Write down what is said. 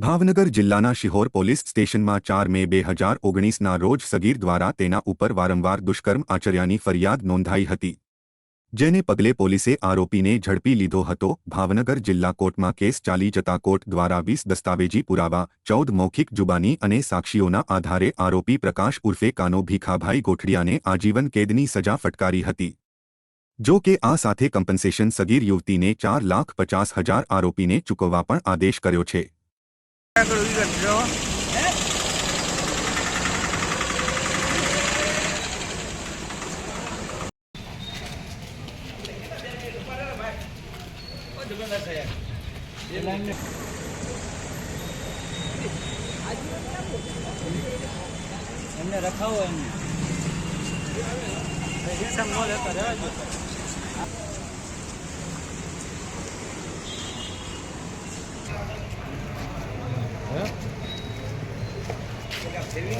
ભાવનગર જિલ્લાના શિહોર પોલીસ સ્ટેશનમાં ચાર મે બે હજાર ઓગણીસના રોજ સગીર દ્વારા તેના ઉપર વારંવાર દુષ્કર્મ આચર્યાની ફરિયાદ નોંધાઈ હતી. જેને પગલે પોલીસે આરોપીને ઝડપી લીધો હતો. ભાવનગર જિલ્લા કોર્ટમાં કેસ ચાલી જતા કોર્ટ દ્વારા વીસ દસ્તાવેજી પુરાવા, ચૌદ મૌખિક જુબાની અને સાક્ષીઓના આધારે આરોપી પ્રકાશ ઉર્ફે કાનો ભીખાભાઈ ગોઠડિયાને આજીવન કેદની સજા ફટકારી હતી. જો કે આ સાથે કમ્પન્સેશન સગીર યુવતીને ચાર લાખ પચાસ હજાર આરોપીને ચૂકવવા પણ આદેશ કર્યો છે. આગળ ઉઈ ગયો એમને રખાવો એમને Hocam senin